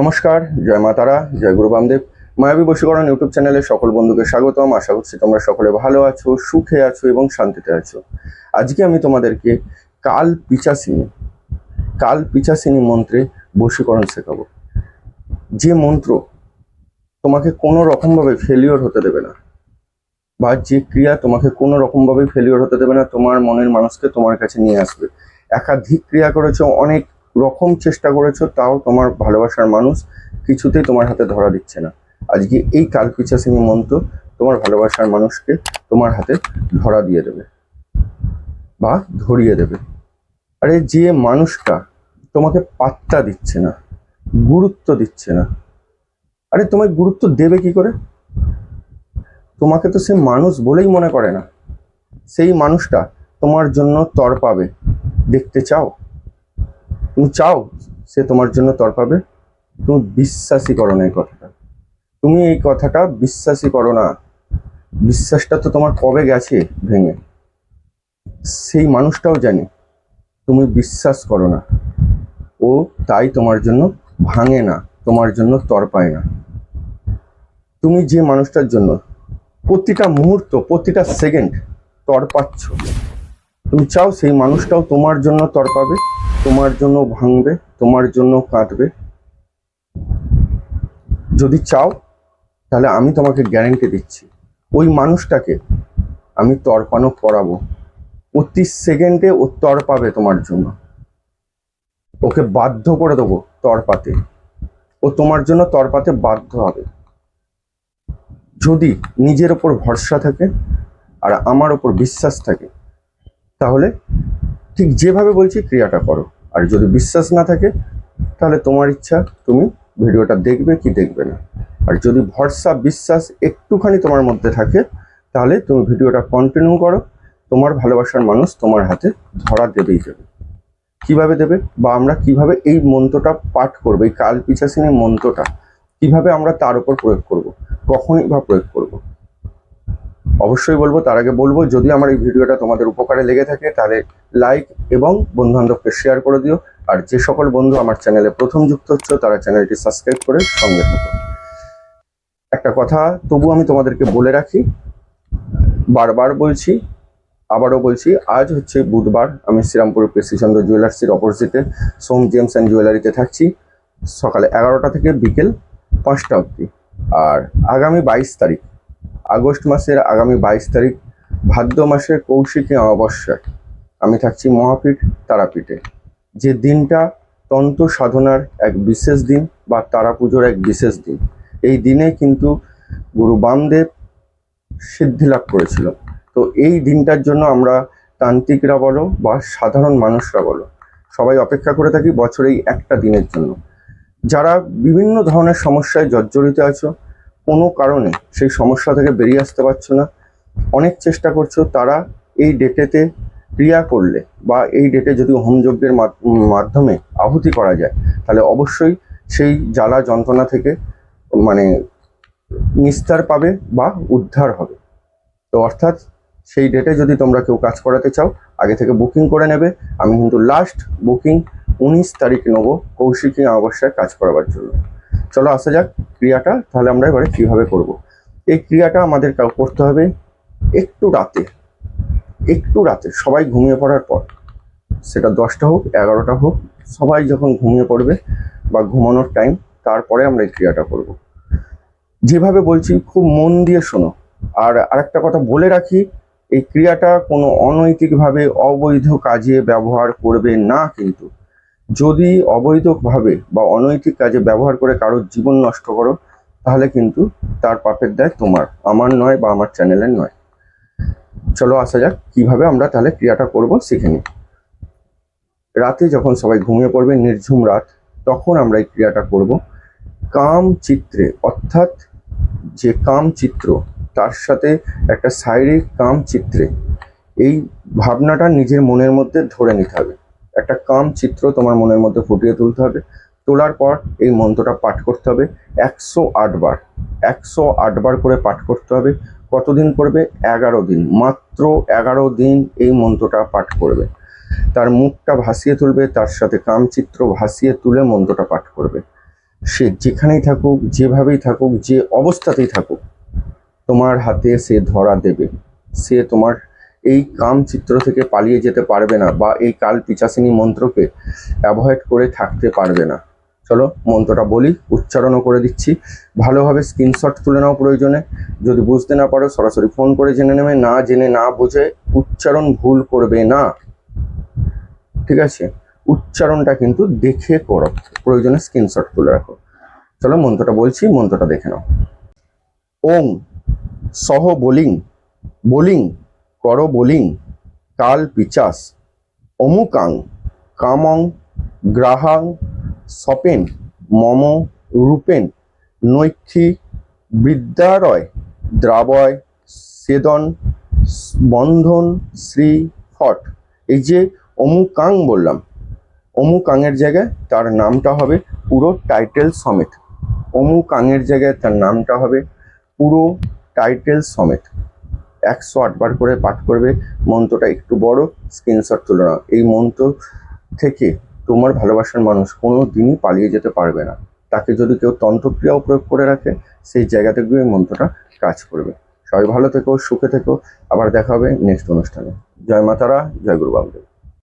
নমস্কার, জয় মা তারা, জয় গুরু বামদেব। মায়াবী বশীকরণ ইউটিউব চ্যানেলে সকল বন্ধুকে স্বাগতম। আশা করছি তোমরা সকলে ভালো আছো, সুখে আছো এবং শান্তিতে আছো। আজকে আমি তোমাদেরকে কাল পিচাসিনী কাল পিচাসিনী মন্ত্রে বশীকরণ শেখাবো। যে মন্ত্র তোমাকে কোনো রকমভাবে ফেলিওর হতে দেবে না, বা যে ক্রিয়া তোমাকে কোনো রকমভাবে ফেলিওর হতে দেবে না, তোমার মনের মানুষকে তোমার কাছে নিয়ে আসবে। একাধিক ক্রিয়া করেছ, অনেক রকম চেষ্টা করেছ, তাও তোমার ভালোবাসার মানুষ কিছুতেই তোমার হাতে ধরা দিচ্ছে না। আজকে এই কালপিচাসিনী মন্ত্র তোমার ভালোবাসার মানুষকে তোমার হাতে ধরা দিয়ে দেবে বা ধরিয়ে দেবে। আরে যে মানুষটা তোমাকে পাত্তা দিচ্ছে না, গুরুত্ব দিচ্ছে না, আরে তোমায় গুরুত্ব দেবে কি করে? তোমাকে তো সে মানুষ বলেই মনে করে না। সেই মানুষটা তোমার জন্য তর পাবে, দেখতে চাও? তুমি চাও সে তোমার জন্য তর পাবে? তুমি বিশ্বাসই করো না এই কথাটা। তুমি এই কথাটা বিশ্বাসই করো না। বিশ্বাসটা তো তোমার কবে গেছে ভেঙে? সেই মানুষটাও জানি। তুমি বিশ্বাস করো না। ও তাই তোমার জন্য ভাঙে না, তোমার জন্য তর পায় না। তুমি যে মানুষটার জন্য প্রতিটা মুহূর্ত, প্রতিটা সেকেন্ড তর পাচ্ছ, তুমি চাও সেই মানুষটাও তোমার জন্য তর পাবে? তোমার জন্য ভাঙবে, তোমার জন্য কাটবে। যদি চাও, তাহলে আমি তোমাকে গ্যারেন্টি দিচ্ছি। ওই মানুষটাকে আমি তর্পানো করাবো। প্রতি সেকেন্ডে ও তর পাবে তোমার জন্য। ওকে বাধ্য করে দেবো তরপাতে। ও তোমার জন্য তরপাতে বাধ্য হবে। যদি নিজের ওপর ভরসা থাকে আর আমার ওপর বিশ্বাস থাকে, তাহলে ঠিক যেভাবে বলছি ক্রিয়াটা করো। আর যদি বিশ্বাস না থাকে, তাহলে তোমার ইচ্ছা তুমি ভিডিওটা দেখবে কি দেখবে না। আর যদি ভরসা, বিশ্বাস একটুখানি তোমার মধ্যে থাকে, তাহলে তুমি ভিডিওটা কন্টিনিউ করো। তোমার ভালোবাসার মানুষ তোমার হাতে ধরা দেবেই দেবে। কীভাবে দেবে? বা আমরা কীভাবে এই মন্ত্রটা পাঠ করব, এই কাল পিছাসিনী মন্ত্রটা, কীভাবে আমরা তার উপর প্রয়োগ করব, কখনই বা প্রয়োগ করব অবশ্যই বলব, তার আগে বলব, যদি আমার এই ভিডিওটা তোমাদের উপকারে লেগে থাকে, তাহলে লাইক এবং বন্ধু বান্ধবকে শেয়ার করে দিও। আর যে সকল বন্ধু আমার চ্যানেলে প্রথম যুক্ত হচ্ছে, তারা চ্যানেলটি সাবস্ক্রাইব করে সঙ্গে থাকো। একটা কথা, তবু আমি তোমাদেরকে বলে রাখি, বারবার বলছি, আবারও বলছি, আজ হচ্ছে বুধবার, আমি শ্রীরামপুর কৃষিচন্দ্র জুয়েলার্সির অপোজিটে সোম জেমস অ্যান্ড জুয়েলারিতে থাকছি, সকালে এগারোটা থেকে বিকেল পাঁচটা অবধি। আর আগামী বাইশ তারিখ আগস্ট মাসের আগামী বাইশ তারিখ ভাদ্র মাসের কৌশিকী অমাবস্যায় আমি থাকছি মহাপীঠ তারাপীঠে। যে দিনটা তন্ত্র সাধনার এক বিশেষ দিন বা তারা পুজোর এক বিশেষ দিন। এই দিনে কিন্তু গুরু বামদেব সিদ্ধি লাভ করেছিল। তো এই দিনটার জন্য আমরা তান্ত্রিকরা বলো বা সাধারণ মানুষরা বলো, সবাই অপেক্ষা করে থাকি বছরেই একটা দিনের জন্য। যারা বিভিন্ন ধরনের সমস্যায় জর্জরিত আছো কোনো কারণে সেই সমস্যা থেকে বেরিয়ে আসতে পারছ না। অনেক চেষ্টা করছ, তারা এই ডেটেতে ক্রিয়া করলে বা এই ডেটে যদি হোমযজ্ঞের মাধ- মাধ্যমে আহুতি করা যায়, তাহলে অবশ্যই সেই জ্বালা যন্ত্রণা থেকে মানে নিস্তার পাবে বা উদ্ধার হবে। তো অর্থাৎ সেই ডেটে যদি তোমরা কেউ কাজ করাতে চাও, আগে থেকে বুকিং করে নেবে। আমি কিন্তু লাস্ট বুকিং উনিশ তারিখ নেব কৌশিকী অমাবস্যায় কাজ করাবার জন্য। চলো আসা যাক ক্রিয়াটা, তাহলে আমরা এবারে কীভাবে করব। এই ক্রিয়াটা আমাদের করতে হবে একটু রাতে একটু রাতে, সবাই ঘুমিয়ে পড়ার পর সেটা দশটা হোক, এগারোটা হোক, সবাই যখন ঘুমিয়ে পড়বে বা ঘুমানোর টাইম তারপরে আমরা এই ক্রিয়াটা করব। যেভাবে বলছি, খুব মন দিয়ে শোনো আর আরেকটা কথা বলে রাখি, এই ক্রিয়াটা কোনো অনৈতিকভাবে অবৈধ কাজে ব্যবহার করবে না কিন্তু যদি অবৈধভাবে বা অনৈতিক কাজে ব্যবহার করে কারোর জীবন নষ্ট করো, তাহলে কিন্তু তার পাপের দায় তোমার। আমার নয় বা আমার চ্যানেলের নয়। চলো আসা যাক কীভাবে আমরা তাহলে ক্রিয়াটা করব, শিখে নিই। রাতে যখন সবাই ঘুমিয়ে পড়বে, নির্ঝুম রাত, তখন আমরা এই ক্রিয়াটা করব। কাম চিত্রে, অর্থাৎ যে কাম চিত্র, তার সাথে একটা শারীরিক কাম চিত্রে, এই ভাবনাটা নিজের মনের মধ্যে ধরে নিতে হবে। একটা কাম চিত্র তোমার মনের মধ্যে ফুটিয়ে তুলতে হবে। তোলার পর এই মন্ত্রটা পাঠ করতে হবে একশো আটবার একশো আটবার করে পাঠ করতে হবে। কতদিন করবে? এগারো দিন। মাত্র এগারো দিন এই মন্ত্রটা পাঠ করবে। তার মুখটা ভাসিয়ে তুলবে, তার সাথে কামচিত্র ভাসিয়ে তুলে মন্ত্রটা পাঠ করবে। সে যেখানেই থাকুক, যেভাবেই থাকুক, যে অবস্থাতেই থাকুক, তোমার হাতে সে ধরা দেবে। সে তোমার এই কাম চিত্র থেকে পালিয়ে যেতে পারবে না বা এই কাল পিচাসিনী মন্ত্রকে অ্যাভয়েড করে থাকতে পারবে না। চলো মন্ত্রটা বলি, উচ্চারণও করে দিচ্ছি। ভালোভাবে স্ক্রিনশট তুলে নাও প্রয়োজনে। যদি বুঝতে না পারো, সরাসরি ফোন করে জেনে নেবে। না জেনে না বুঝে উচ্চারণ ভুল করবে না। ঠিক আছে? উচ্চারণটা কিন্তু দেখে করো। প্রয়োজনে স্ক্রিনশট তুলে রাখো। চলো মন্ত্রটা বলছি, মন্ত্রটা দেখে নাও। ওং, সহ বোলিং বোলিং কর বোলিং, কাল পিচাস, অমুকাং, কামং, গ্রাহাং, সপেন, মম, রূপেন, নৈক্ষী বিদ্যারয় দ্রাবয়, সেদন, বন্ধন, শ্রী, ফট। এই যে অমুকাং বললাম, অমুকাংয়ের জায়গায় তার নামটা হবে পুরো টাইটেল সমেত। অমুকাংয়ের জায়গায় তার নামটা হবে পুরো টাইটেল সমেত। একশো আটবার করে পাঠ করবে। মন্ত্রটা একটু বড় স্ক্রিনশট তুলে নাও। এই মন্ত্র থেকে তোমার ভালোবাসার মানুষ কোনো দিনই পালিয়ে যেতে পারবে না। তাকে যদি কেউ তন্ত্রক্রিয়াও প্রয়োগ করে রাখে, সেই জায়গাতে গিয়ে মন্ত্রটা কাজ করবে। সবাই ভালো থেকো, সুখে থেকো। আবার দেখা হবে নেক্সট অনুষ্ঠানে। জয় মাতারা, জয় গুরু বামদেব।